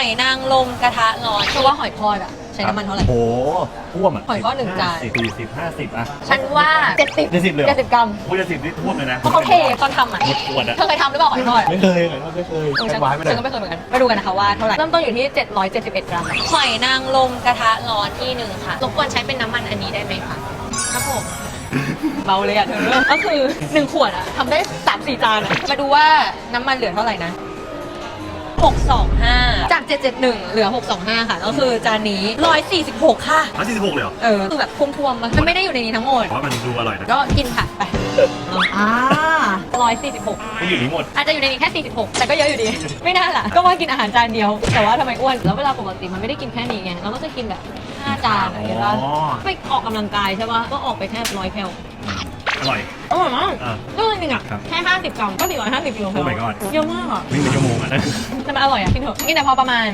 อยนางรมกระทะร้อนคือว่าหอยทอดอะใช้น้ำมันเท่าไหร่ โอ้โหท่วมอะหอยทอดหนึ่งจาน สี่สิบห้าสิบอะฉันว่าเจ็ดสิบเจ็ดสิบเลยเหรอเจ็ดสิบกรัมพูดจะสิบนี่ท่วมเลยนะเพราะเขาเทตอนทำอะหมดขวดอะ เธอเคยทำหรือเปล่าหอยทอดอะไม่เคยหอยทอดไม่เคยเออแอฉันดวานซ์ไม่ได้ฉันก็ไม่เคยเหมือนกันมาดูกันนะคะว่าเท่าไหร่เริ่มต้นอยู่ที่ 771 กรัมหอยนางรมกระทะร้อนที่หนึ่งค่ะรบกวนใช้เป็นน้ำมันอันนี้ได้ไหมคะครับผม เบาเลยอะเธอก็คือ 1 ขวดอะทำได้ 3 4 จานอะ มาดูว่าน้ำมันเหลือเท่าไหร่นะ 625จาก 771 เหลือ 625 ค่ะ ก็คือจานนี้ 146 ค่ะ ร้อยสี่สิบหกเลยเหรอเออคือแบบท่วมๆมันไม่ได้อยู่ในนี้ทั้งหมด เพราะว่ามันดูอร่อยนะก็กินค่ะ ไปอ่า146 มันอยู่นี่หมด อาจจะอยู่ในนี้แค่ 46 แต่ก็เยอะอยู่ดี ไม่น่าล่ะ ก็ว่ากินอาหารจานเดียว แต่ว่าทำไมอ้วน แล้วเวลาปกติมันไม่ได้กินแค่นี้ไง เราก็จะกินแบบ 5 จานอะไรอย่างเงี้ยป่ะอ๋อ ไปออกกำลังกายใช่ป่ะ ก็ออกไปแค่ร้อยแคลอร่อย อร่อยมากอะ ก็ จริงๆอะ ครับแค่50กรัมก็450กิโลแคล Oh my god เยอะมากอะ วิ่งเป็นชั่วโมงอะนะแต่มันอร่อยอะกินเถอะกินแต่พอประมาณ